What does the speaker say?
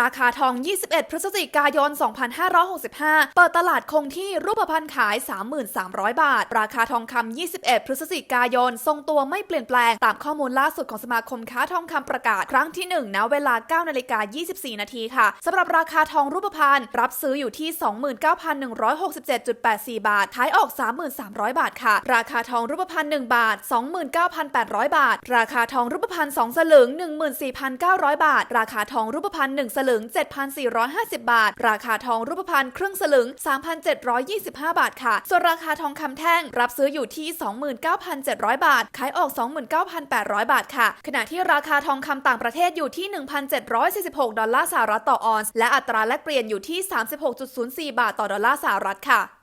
ราคาทอง 21 พฤศจิกายน 2565 เปิดตลาดคงที่รูปพรรณขาย 3,300 บาท ราคาทองคำ 21 พฤศจิกายน ทรงตัวไม่เปลี่ยนแปลง ตามข้อมูลล่าสุดของสมาคมค้าทองคำประกาศ ครั้งที่ 1 ณ เวลา 9 นาฬิกา 24 นาทีค่ะ สำหรับราคาทองรูปพรรณรับซื้ออยู่ที่ 29,167.84 บาท ขายออก 3,300 บาทค่ะ ราคาทองรูปพรรณ1บาท 29,800 บาท ราคาทองรูปพรรณ2สลึง 14,900 บาท ราคาทองรูปพรรณ1สลึง 7,450 บาท ราคาทองรูปพรรณครึ่งสลึง 3,725 บาทค่ะ ส่วนราคาทองคำแท่งรับซื้ออยู่ที่ 29,700 บาท ขายออก 29,800 บาทค่ะ ขณะที่ราคาทองคำต่างประเทศอยู่ที่ 1,746 ดอลลาร์สหรัฐต่อออนซ์ และอัตราแลกเปลี่ยนอยู่ที่ 36.04 บาทต่อดอลลาร์สหรัฐค่ะ